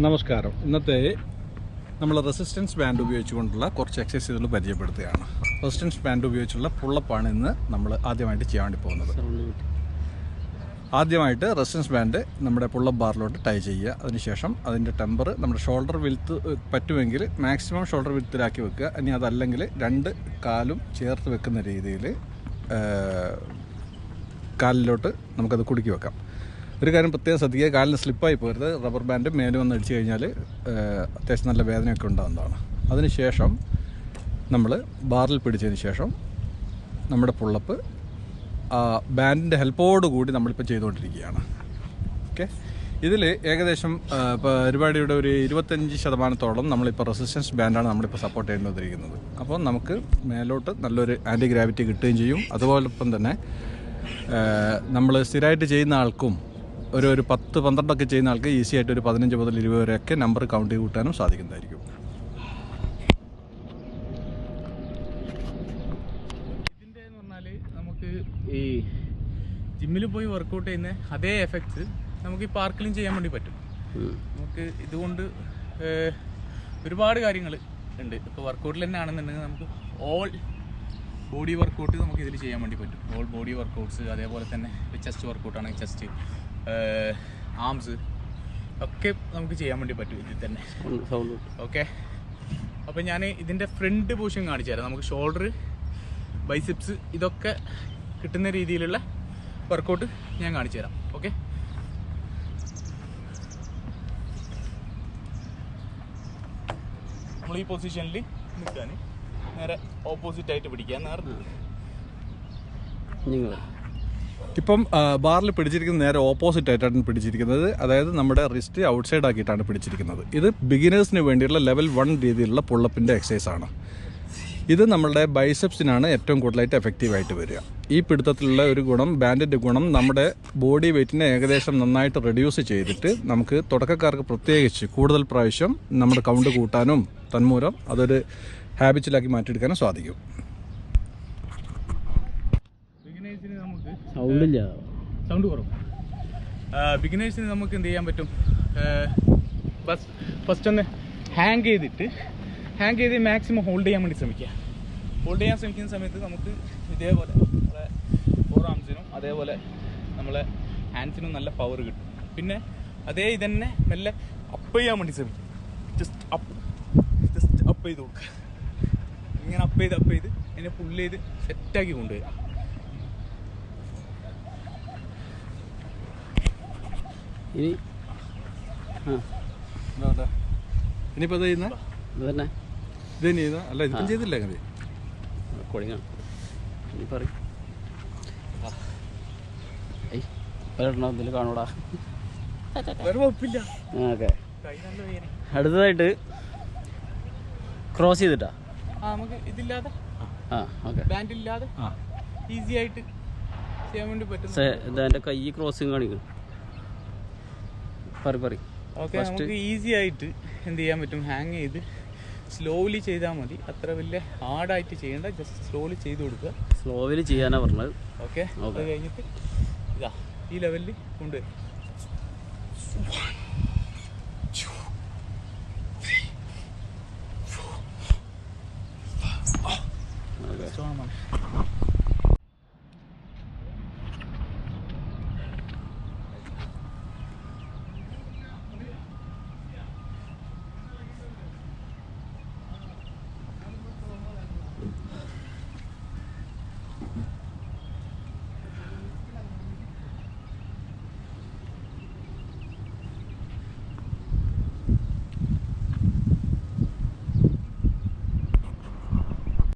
നമസ്കാരം. ഇന്നത്തെ നമ്മൾ റെസിസ്റ്റൻസ് ബാൻഡ് ഉപയോഗിച്ചുകൊണ്ടുള്ള കുറച്ച് എക്സസൈസുകൾ പരിചയപ്പെടുത്തുകയാണ്. റെസിസ്റ്റൻസ് ബാൻഡ് ഉപയോഗിച്ചുള്ള പുള്ളപ്പാണ് ഇന്ന് നമ്മൾ ആദ്യമായിട്ട് ചെയ്യാൻ വേണ്ടി പോകുന്നത്. ആദ്യമായിട്ട് റെസിസ്റ്റൻസ് ബാൻഡ് നമ്മുടെ പുള്ളപ്പ് ബാറിലോട്ട് ടൈ ചെയ്യുക. അതിനുശേഷം അതിന്റെ ടെമ്പർ നമ്മുടെ ഷോൾഡർ വിൽത്ത് പറ്റുമെങ്കിൽ മാക്സിമം ഷോൾഡർ വിൽത്തിലാക്കി വെക്കുക. ഇനി അതല്ലെങ്കിൽ രണ്ട് കാലും ചേർത്ത് വെക്കുന്ന രീതിയിൽ കാലിലോട്ട് നമുക്കത് കുടുക്കി വെക്കാം. ഒരു കാര്യം പ്രത്യേകം ശ്രദ്ധിക്കുക കാലിന് സ്ലിപ്പായി പോരുത് റബ്ബർ ബാൻഡ് മേലെ വന്ന് അടിച്ചു കഴിഞ്ഞാൽ അത്യാവശ്യം നല്ല വേദനയൊക്കെ ഉണ്ടാകുന്നതാണ്. അതിനുശേഷം നമ്മൾ ബാറിൽ പിടിച്ചതിന് ശേഷം നമ്മുടെ പുള്ളപ്പ് ബാൻഡിന്റെ ഹെൽപ്പോട് കൂടി നമ്മളിപ്പോൾ ചെയ്തുകൊണ്ടിരിക്കുകയാണ്. ഓക്കെ ഇതിൽ ഏകദേശം ഇപ്പോൾ പരിപാടിയുടെ ഒരു ഇരുപത്തഞ്ച് ശതമാനത്തോളം നമ്മളിപ്പോൾ റെസിസ്റ്റൻസ് ബാൻഡാണ് നമ്മളിപ്പോൾ സപ്പോർട്ട് ചെയ്തുകൊണ്ടിരിക്കുന്നത്. അപ്പോൾ നമുക്ക് മേലോട്ട് നല്ലൊരു ആന്റി ഗ്രാവിറ്റി കിട്ടുകയും ചെയ്യും. അതുപോലൊപ്പം തന്നെ നമ്മൾ സ്ഥിരമായിട്ട് ചെയ്യുന്ന ആൾക്കും ഒരു ഒരു പത്ത് പന്ത്രണ്ടൊക്കെ ചെയ്യുന്ന ആൾക്ക് ഈസി ആയിട്ട് ഒരു പതിനഞ്ച് മുതൽ ഇരുപത് വരെയൊക്കെ നമ്പർ കൗണ്ട് കൂട്ടാനും സാധിക്കുന്നതായിരിക്കും. ഇതിന്റെ എന്ന് പറഞ്ഞാൽ നമുക്ക് ഈ ജിമ്മിൽ പോയി വർക്കൗട്ട് ചെയ്യുന്ന അതേ എഫക്ട്സ് നമുക്ക് ഈ പാർക്കിലും ചെയ്യാൻ വേണ്ടി പറ്റും. നമുക്ക് ഇതുകൊണ്ട് ഒരുപാട് കാര്യങ്ങൾ ഉണ്ട്. ഇപ്പോൾ വർക്കൗട്ടിൽ തന്നെ ആണെന്നുണ്ടെങ്കിൽ നമുക്ക് ഓൾ ബോഡി വർക്കൗട്ട് നമുക്ക് ഇതിൽ ചെയ്യാൻ വേണ്ടി പറ്റും. ഓൾ ബോഡി വർക്കൗട്ട്സ് അതേപോലെ തന്നെ ചെസ്റ്റ് വർക്കൗട്ടാണെങ്കിൽ ചെസ്റ്റ് ആംസ് ഒക്കെ നമുക്ക് ചെയ്യാൻ വേണ്ടി പറ്റും ഇതിൽ തന്നെ. ഓക്കെ അപ്പോൾ ഞാൻ ഇതിന്റെ ഫ്രണ്ട് പൊസിഷൻ കാണിച്ചു തരാം. നമുക്ക് ഷോൾഡർ ബൈസിപ്സ് ഇതൊക്കെ കിട്ടുന്ന രീതിയിലുള്ള വർക്കൗട്ട് ഞാൻ കാണിച്ചു തരാം. ഓക്കെ നമ്മൾ ഈ പൊസിഷനിൽ നിൽക്കാൻ നേരെ ഓപ്പോസിറ്റ് ആയിട്ട് പിടിക്കുക നേരെ ഇപ്പം ബാറിൽ പിടിച്ചിരിക്കുന്ന നേരെ ഓപ്പോസിറ്റ് ആയിട്ടാണ് പിടിച്ചിരിക്കുന്നത്. അതായത് നമ്മുടെ റിസ്റ്റ് ഔട്ട്സൈഡ് ആക്കിയിട്ടാണ് പിടിച്ചിരിക്കുന്നത്. ഇത് ബിഗിനേഴ്സിന് വേണ്ടിയുള്ള ലെവൽ വൺ രീതിയിലുള്ള പുള്ളപ്പിന്റെ എക്സസൈസ് ആണ്. ഇത് നമ്മളുടെ ബൈസെപ്സിനാണ് ഏറ്റവും കൂടുതലായിട്ട് എഫക്റ്റീവായിട്ട് വരിക. ഈ പിടുത്തത്തിലുള്ള ഒരു ഗുണം ബാൻഡിന്റെ ഗുണം നമ്മുടെ ബോഡി വെയ്റ്റിനെ ഏകദേശം നന്നായിട്ട് റെഡ്യൂസ് ചെയ്തിട്ട് നമുക്ക് തുടക്കക്കാർക്ക് പ്രത്യേകിച്ച് കൂടുതൽ പ്രാവശ്യം നമ്മുടെ കൗണ്ട് കൂട്ടാനും തന്മൂലം അതൊരു ഹാബിറ്റിലാക്കി മാറ്റിയെടുക്കാനും സാധിക്കും ബിഗിനേഴ്സിന് നമുക്ക് സൗണ്ട് കുറവ്. ബിഗിനേഴ്സിന് നമുക്ക് എന്ത് ചെയ്യാൻ പറ്റും? ബസ് ഫസ്റ്റ് ഒന്ന് ഹാങ് ചെയ്തിട്ട് ഹാങ് ചെയ്ത് മാക്സിമം ഹോൾഡ് ചെയ്യാൻ വേണ്ടി ശ്രമിക്കുക. ഹോൾഡ് ചെയ്യാൻ ശ്രമിക്കുന്ന സമയത്ത് നമുക്ക് ഇതേപോലെ നമ്മളെ ഫോർ ആംസിനും അതേപോലെ നമ്മളെ ഹാൻഡ്സിനും നല്ല പവർ കിട്ടും. പിന്നെ അതേ ഇതന്നെ മെല്ലെ അപ്പ് ചെയ്യാൻ വേണ്ടി ശ്രമിക്കും ജസ്റ്റ് അപ്പ് ജസ്റ്റ് അപ്പ് ചെയ്ത് കൊടുക്കുക. ഇങ്ങനെ അപ്പ് ചെയ്ത് അപ്പ് ചെയ്ത് അതിനെ പുള്ള് ചെയ്ത് സെറ്റാക്കി കൊണ്ടുവരിക. ഇനി ആ. ഇനിയിപ്പോൾ അത് ചെയ്യുന്ന? ഇത് തന്നെ ഇത് തന്നെ ചെയ്യുന്ന? അല്ല ഇതിപ്പം ചെയ്തില്ല അങ്ങനെ. കൊടിങ്ങാണ് ഇനി ഏയ് ഒരെണ്ണം ഇതിൽ കാണൂടാ. ഓക്കെ. അടുത്തതായിട്ട് ക്രോസ് ചെയ്തിട്ടാ? നമുക്ക് ഇതില്ലാതെ. ആ ഓക്കെ. ബാൻഡ് ഇല്ലാതെ ഈസി ആയിട്ട് ചെയ്യാൻ വേണ്ടി പറ്റും കൈ ക്രോസിങ് കാണിക്കണം. പറി ഓക്കെ നമുക്ക് ഈസി ആയിട്ട് എന്ത് ചെയ്യാൻ പറ്റും? ഹാങ് ചെയ്ത് സ്ലോലി ചെയ്താൽ മതി. അത്ര വലിയ ഹാർഡായിട്ട് ചെയ്യേണ്ട ജസ്റ്റ് സ്ലോലി ചെയ്ത് കൊടുക്കുക. സ്ലോലി ചെയ്യാനാ പറഞ്ഞത്. ഓക്കെ അത് കഴിഞ്ഞിട്ട് ഇതാ ഈ ലെവലിൽ കൊണ്ടുവരും സ്ട്രോങ് ആണ്.